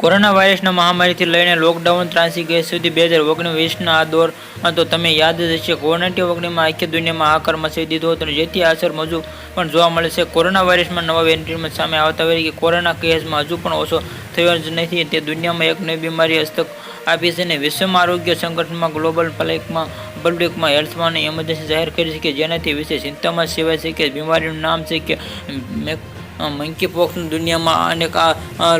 Corona વાયરસના મહામારીથી લઈને lockdown ત્રાસી ગયા સુધી બે હજાર ઓગણીસના આ દોર તો તમે યાદ જ હશે કોવિડ ઓગણીમાં આખી દુનિયામાં આકાર મચાવી દીધો હતો જેથી અસર મજુ પણ જોવા મળે છે. કોરોના વાયરસમાં નવા વેરિયન્ટમાં સામે આવતા હોય કે કોરોના કેસમાં હજુ પણ ઓછો થયો જ નથી, તે દુનિયામાં એક નવી બીમારી હસ્તક આપી છે અને વિશ્વમાં આરોગ્ય સંગઠનમાં ગ્લોબલ ફ્લેકમાં પબ્લિકમાં હેલ્થમાં ઇમરજન્સી જાહેર કરી છે કે જેનાથી વિશે ચિંતામાં સેવાય છે કે બીમારીનું નામ છે કે મેક મંકી પોક્સ દુનિયામાં અનેક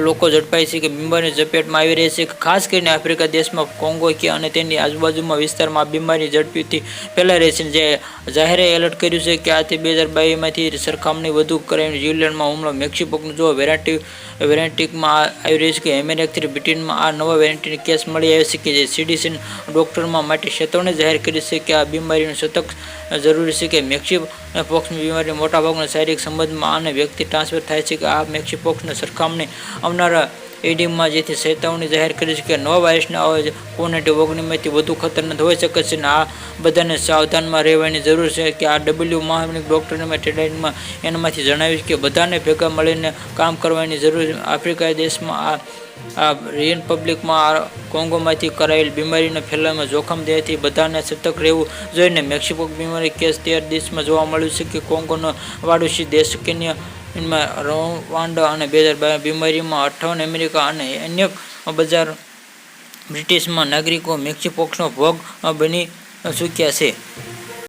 લોકો ઝડપાય છે કે બીમારીની ઝપેટમાં આવી રહી છે. ખાસ કરીને આફ્રિકા દેશમાં કોંગો કે અને તેની આજુબાજુમાં વિસ્તારમાં બીમારી ઝડપીથી ફેલાઈ રહી છે. જે જાહેરે એલર્ટ કર્યું છે કે આથી બે હજાર બાવીસમાંથી સરખામણી વધુ કરાવીને ન્યુઝીલેન્ડમાં હુમલો. મેક્સિકોનું જો વેરાયટી વેરાન્ટિકમાં આવી રહી છે કે અમેરિકથી બ્રિટનમાં આ નવા વેરાન્ટીની કેસ મળી આવે છે કે જે સીડીસી ડૉક્ટરમાં માટે ચેતવણી જાહેર કરી છે કે આ બીમારીનું સતત જરૂરી છે કે મેક્સી પોક્સની બીમારી મોટાભાગના શારીરિક સંબંધમાં અને વ્યક્તિ ટ્રાન્સફર થાય છે કે આ મેક્સીપોક્સની સરખામણી આવનારા એડીમાં જેથી ચેતવણી જાહેર કરી છે કે નવા વાયરસના આવે કોવિડ ઓગણીસમાંથી વધુ ખતરનાક હોઈ શકે છે અને આ બધાને સાવધાનમાં રહેવાની જરૂર છે કે આ ડબલ્યુ મહામનિક ડૉક્ટરને મેં ટેડાઇનમાં એનામાંથી જણાવ્યું કે બધાને ભેગા મળીને કામ કરવાની જરૂર છે. આફ્રિકા દેશમાં આ આ રિયન પબ્લિકમાં આ કોંગોમાંથી કરાયેલ બીમારીના ફેલાવામાં જોખમ દેવાથી બધાને સતર્ક રહેવું જોઈને મેક્સિકો બીમારી કેસ તેર દેશમાં જોવા મળ્યું છે કે કોંગોનો વાડોશી દેશ કેન્યા એમાં રવાંડા અને બે હજાર બીમારીમાં અઠ્ઠાવન અમેરિકા અને અન્ય બજાર બ્રિટિશમાં નાગરિકો મેક્સિપોક્સનો ભોગ બની ચૂક્યા છે.